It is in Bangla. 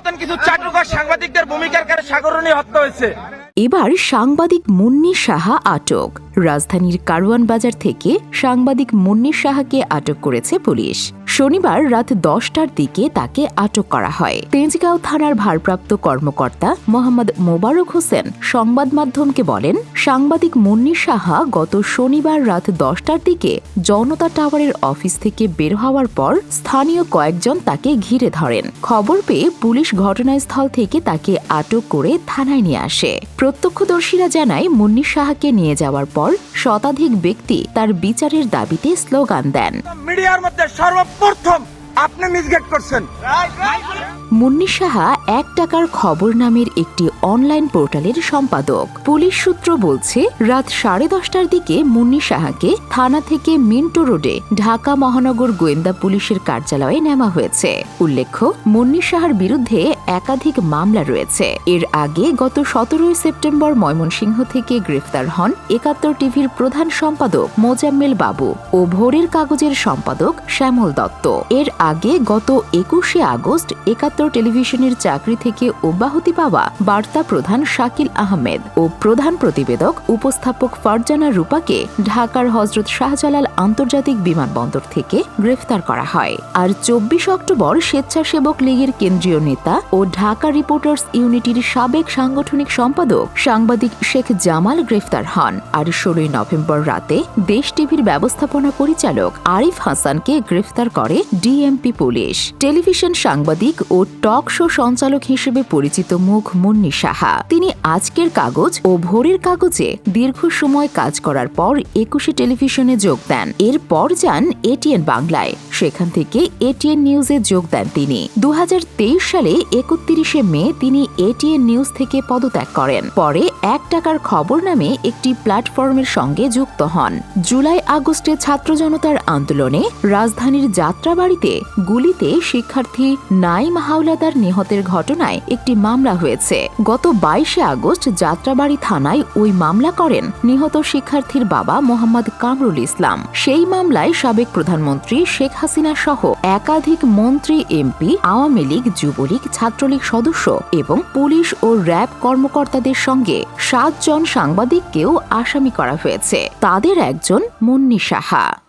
মতন কিছু চাটুকার সাংবাদিকদের ভূমিকার কারণে সাগরণী হত্যা হয়েছে। এবার সাংবাদিক মুন্নি সাহা আটক। রাজধানীর কারওয়ান বাজার থেকে সাংবাদিক মুন্নি সাহাকে আটক করেছে পুলিশ। শনিবার রাত দশটার দিকে তাকে আটক করা হয়। তেজগাঁও থানার ভারপ্রাপ্ত কর্মকর্তা মোহাম্মদ মোবারক হোসেন সংবাদ মাধ্যমকে বলেন, সাংবাদিক মুন্নি সাহা গত শনিবার রাত দশটার দিকে জনতা টাওয়ারের অফিস থেকে বের হওয়ার পর স্থানীয় কয়েকজন তাকে ঘিরে ধরেন। খবর পেয়ে পুলিশ ঘটনাস্থল থেকে তাকে আটক করে থানায় নিয়ে আসে। প্রত্যক্ষদর্শীরা জানায়, মুন্নি সাহাকে নিয়ে যাওয়ার পর শতাধিক ব্যক্তি তার বিচারের দাবিতে স্লোগান দেন। মিডিয়ার মধ্যে সর্বপ্রথম আপনি মিসগেট করছেন। মুন্নি সাহা এক টাকার খবর নামের একটি অনলাইন পোর্টালের সম্পাদক। পুলিশ সূত্র বলছে, রাত সাড়ে দশটার দিকে মুন্নি সাহাকে থানা থেকে মিন্টো রোডে ঢাকা মহানগর গোয়েন্দা পুলিশের কার্যালয়ে নেওয়া হয়েছে। উল্লেখ্য, মুন্নি সাহার বিরুদ্ধে একাধিক মামলা রয়েছে। এর আগে গত সতেরোই সেপ্টেম্বর ময়মনসিংহ থেকে গ্রেফতার হন একাত্তর টিভির প্রধান সম্পাদক মোজাম্মেল বাবু ও ভোরের কাগজের সম্পাদক শ্যামল দত্ত। এর আগে গত একুশে আগস্ট একাত্তর টেলিভিশনের চাকরি থেকে অব্যাহতি পাওয়া বার্তা প্রধান শাকিল আহমেদ ও প্রধান প্রতিবেদক উপস্থাপক ফারজানা রূপাকে ঢাকার হজরত শাহজালাল আন্তর্জাতিক বিমানবন্দর থেকে গ্রেফতার করা হয়। আর চব্বিশ অক্টোবর স্বেচ্ছাসেবক লীগের কেন্দ্রীয় নেতা ও ঢাকা রিপোর্টার্স ইউনিটির সাবেক সাংগঠনিক সম্পাদক সাংবাদিক শেখ জামাল গ্রেফতার হন। আর ষোলোই নভেম্বর রাতে দেশ টিভির ব্যবস্থাপনা পরিচালক আরিফ হাসানকে গ্রেফতার করে ডিএমপি পুলিশ। টেলিভিশন সাংবাদিক ও টক শো সঞ্চালক হিসেবে পরিচিত মুখ মুন্নি সাহা। তিনি আজকের কাগজ ও ভোরের কাগজে দীর্ঘ সময় কাজ করার পর একুশে টেলিভিশনে যোগ দেন। এরপর যান এটিএন বাংলায়। সেখান থেকে এটিএন নিউজে যোগ দেন তিনি। দু সালে একত্রিশে মে তিনি এটিএন নিউজ থেকে পদত্যাগ করেন। পরে এক টাকার খবর নামে একটি প্ল্যাটফর্মের সঙ্গে যুক্ত হন। জুলাই আগস্টে ছাত্র জনতার আন্দোলনে রাজধানীর যাত্রাবাড়িতে গুলিতে শিক্ষার্থী নাইম হাওলাদার নিহতের ঘটনায় একটি মামলা হয়েছে। গত বাইশে আগস্ট যাত্রাবাড়ি থানায় ওই মামলা করেন নিহত শিক্ষার্থীর বাবা মোহাম্মদ কামরুল ইসলাম। সেই মামলায় সাবেক প্রধানমন্ত্রী শেখ হাসিনা সহ একাধিক মন্ত্রী, এমপি, আওয়ামী লীগ, যুবলীগ, ছাত্রলীগ সদস্য এবং পুলিশ ও র্যাব কর্মকর্তাদের সঙ্গে সাতজন সাংবাদিককেও আসামি করা হয়েছে। তাদের একজন মুন্নি সাহা।